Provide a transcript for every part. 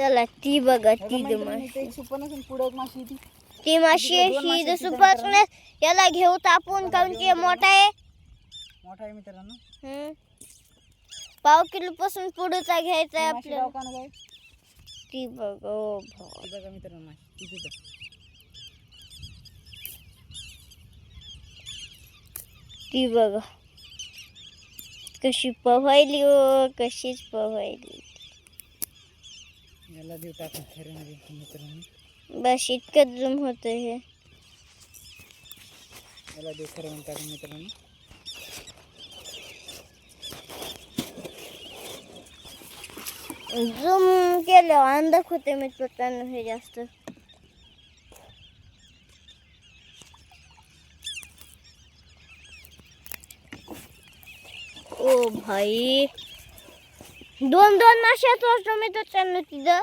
चला ती बघा ती माशी. ती माशी ही जसं पाचण्यास याला घेऊ तापून काऊन की मोठा आहे? मोठा आहे मित्रांनो. पाव किलो पासून पुढेचा घ्यायचा आहे आपल्याला? ती बघ ओ भाई. ती बघा मित्रांनो माशी. ती तिथं. ती बघा. कशी पवायली ओ कशीच पवायली याला देऊ टाकून मित्रांनो. बस इतकंच जूम होतं हे. याला देऊ खऱ्यामध्ये टाकून मित्रांनो. झूम केल्यावर अंधक होते मित्रांनो हे जास्त. ओ भाई. दोन दोन माशाच असतो मित्रांनो तिथं.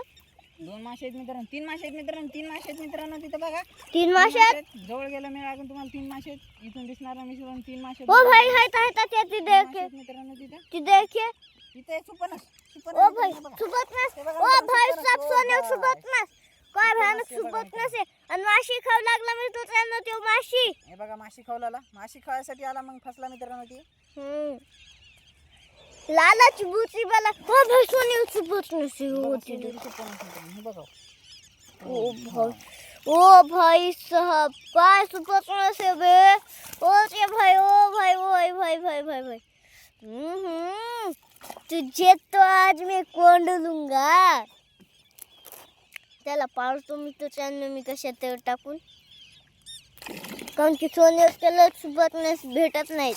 दोन मासे आहेत मित्रांनो तीन मासे आहेत मित्रांनो तीन मासे आहेत मित्रांनो तिथं बघा. तीन माशात मासे आहेत. जवळ गेलं मी लागून तुम्हाला तीन मासे आहेत. इथून दिसणार ना मित्रांनो तीन मासे आहेत. ओ भाई हाय ताय ताय तिथे मासे आहेत मित्रांनो तिथं. तिथे देखे तिथे सुपनच सुपन ओ भाई सुबत नस ओ भाई साप सोने सुबत नस काय भयानक सुबत नस आहे. आणि माशी खाऊ लागला मित्रांनो तो माशी. हे बघा माशी खावला माशी खावायसाठी आला मग फसला मित्रांनो ती. हम्म. लालच बुची ओ भाई सोने सुबत नस होती. हे बघा ओ भाई ओ भाई साहब काय सुबत नस बे. ओ ते भाई ओ भाई ओ भाई भाई भाई भाई भाई. हम्म. तुझे तो आज मैं कोंड लूंगा त्याला पाळतो मी तो त्यानं मी कशात तर टाकून. कारण की सोने त्याला सुबतनेस भेटत नाहीत.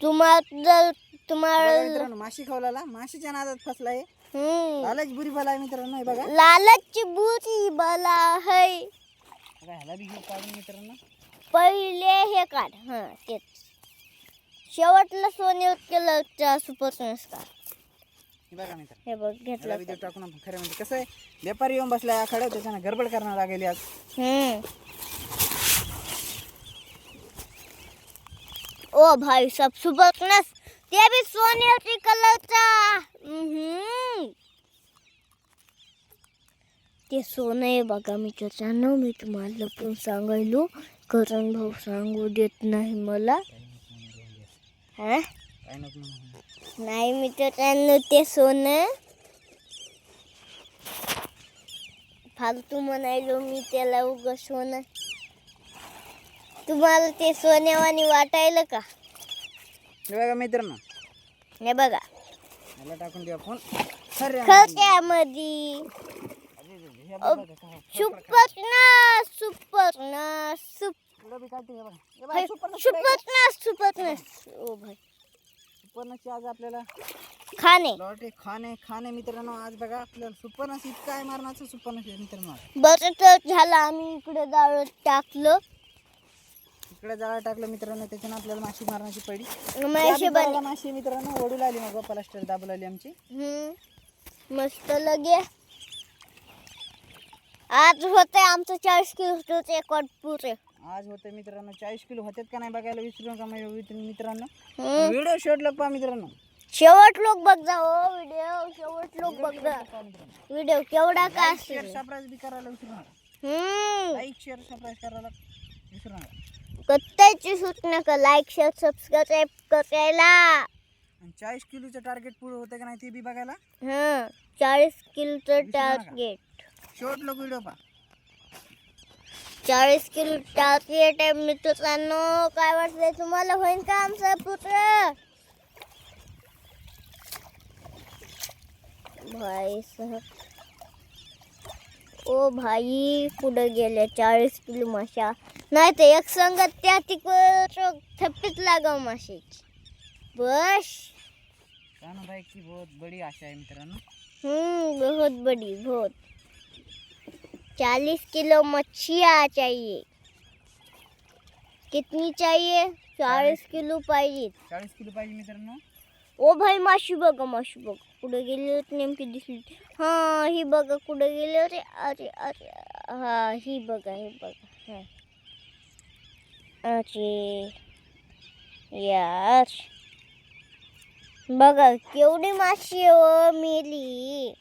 तुम्हाला जर बघा तुम्हाला मित्रांनो माशी खावला माशीच्या नादात फसलाय. हम्म. लालच बुरी फल आहे मित्रांनो हे बघा. लालच बुरी बला है. बघा ह्याला बी घेऊ काढून मित्रांनो. पहिले हे काढ. हा तेच. शेवटला सोने केलं सुपरनेस का हे बघा मित्र हे बघ ह्याला घेतलं बी देऊ टाकून आपण खरं म्हणजे कसं आहे व्यापारी येऊन बसलाय आखाड्यात त्याच्यानं गडबड करणार लागेल आज. हम्म. ओ भाई सब सुबकनस ते बी सोन्याची कलरचा ते सोनं आहे बघा मी त्याच्यानं मी तुम्हाला लपून सांगायलो करण भाऊ सांगू देत नाही मला। हा? नाही मी त्याच्यानं ते सोनं। फालतू म्हणायलो मी त्याला उगं सोनं। तुम्हाला ते सोन्यावानी वाटायलं का? हे बघा मित्रांनो. हे बघा. ह्याला टाकून देऊ आपण. खरं खक्यामध्ये हे बघा कसं. सुपर ना सुपर ना सुप पुढं बी काढते हे बघा. हे बघा सुपरनं सुपर ना सुपर ना ओ भाई. सुपरनची आज आपल्याला खाणे. लॉटे खाणे खाणे मित्रांनो. आज बघा आपल्याला सुपरनस इतकं आहे मारण्याचं सुपरनस मित्रांनो. बरं तर झालं आम्ही इकडे डाळ टाकलं. इकडे जाळा टाकलं मित्रांनो त्याच्यानं आपल्याला माशी मारण्याची पडी. बन माशी मित्रांनो ओढू लागली मग प्लास्टर दाबू लागली आमची. हम्म. मस्त लगे. आज होते आमचं चाळीस किलो रेकॉर्ड पुरे. आज होते मित्रांनो चाळीस किलो होतात का नाही बघायला विसरू नका माझ्या मित्र- मित्रांनो. हम्म. व्हिडिओ शॉट लोक पहा मित्रांनो. शेवट लोक बघ जा हो व्हिडिओ शेवट लोक बघ जा व्हिडिओ केवढा का शेअर असेल? सबस्क्राईब बी करायला विसरू नका. हम्म. लाईक शेअर सबस्क्राईब करायला विसरू नका. कत्ताची सूट नका लाईक शेअर सबस्क्राईब करायला. चाळीस किलोचं टार्गेट पुढे होतं का नाही ते बी बघायला? हं चाळीस किलोचं. टार्गेट शॉर्ट लोक व्हिडिओ पहा. चाळीस किलो टार्गेट आहे मित्रांनो. काय वाटतंय तुम्हाला? होईल का आमचा पुत्र? भाई साहब ओ भाई कुठं गेले चाळीस किलो माशा नाही तर एक संगत त्या तिकडं थप्पीच लागाव माशाची बस. काना भाई की बहुत बड़ी आशा है मित्रांनो. हम्म बहुत बड़ी बहुत. चालीस किलो मच्छिया चाहिए. कितनी चाहिए? चाळीस. किलो पाहिजे. चाळीस किलो पाहिजे मित्रांनो. ओ भाई माशी बघा माशी बघ. कुठे गेली होती नेमकी दिसली. हा ही बघा कुठे गेली होती. अरे अरे हा ही बघा ही बघा. हा. अरे यार. बघा केवढी माशी आहे व मेली.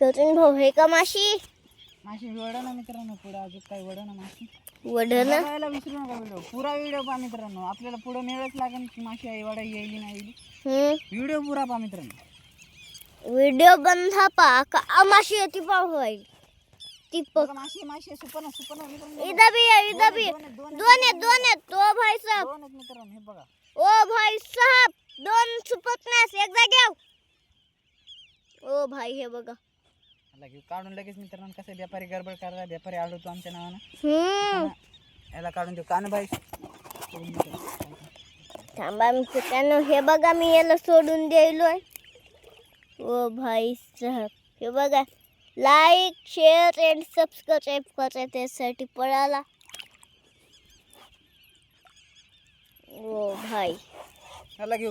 सचिन भाऊ हे का माशी? माशी वडा ना मित्रांनो पुढे अजून काय वडा ना माशी वडन? बघायला विसरू नका व्हिडिओ. पुरा व्हिडिओ पहा मित्रांनो. आपल्याला पुढे मिळच लागेल की माशी आहे वडा येईल नाही येईल. व्हिडिओ पुरा पहा मित्रांनो. व्हिडिओ बंद पा का माशी येते पाहू ती पक. बघा, माशी माशी सुपन सुपन मित्रांनो. इधर भी है इधर भी है। दोन तो भाई साहब. दोन आहेत मित्रांनो हे बघा. ओ भाई साहब दोन सुपतण्यास एक जाग्याव ओ भाई हे बघा. लगेच काढून लगेच मित्रांनो कसं व्यापारी गडबड करता व्यापारी आढळतो आमच्या नावानं हम्म। याला काढून देऊ कान बाई थांबा मित्रांनो हे। बघा मी याला सोडून द्यायलोय ओ भाई साहब हे बघा लाईक शेअर अँड सबस्क्राईब करा त्यासाठी पळाला. ओ भाई. याला घेऊ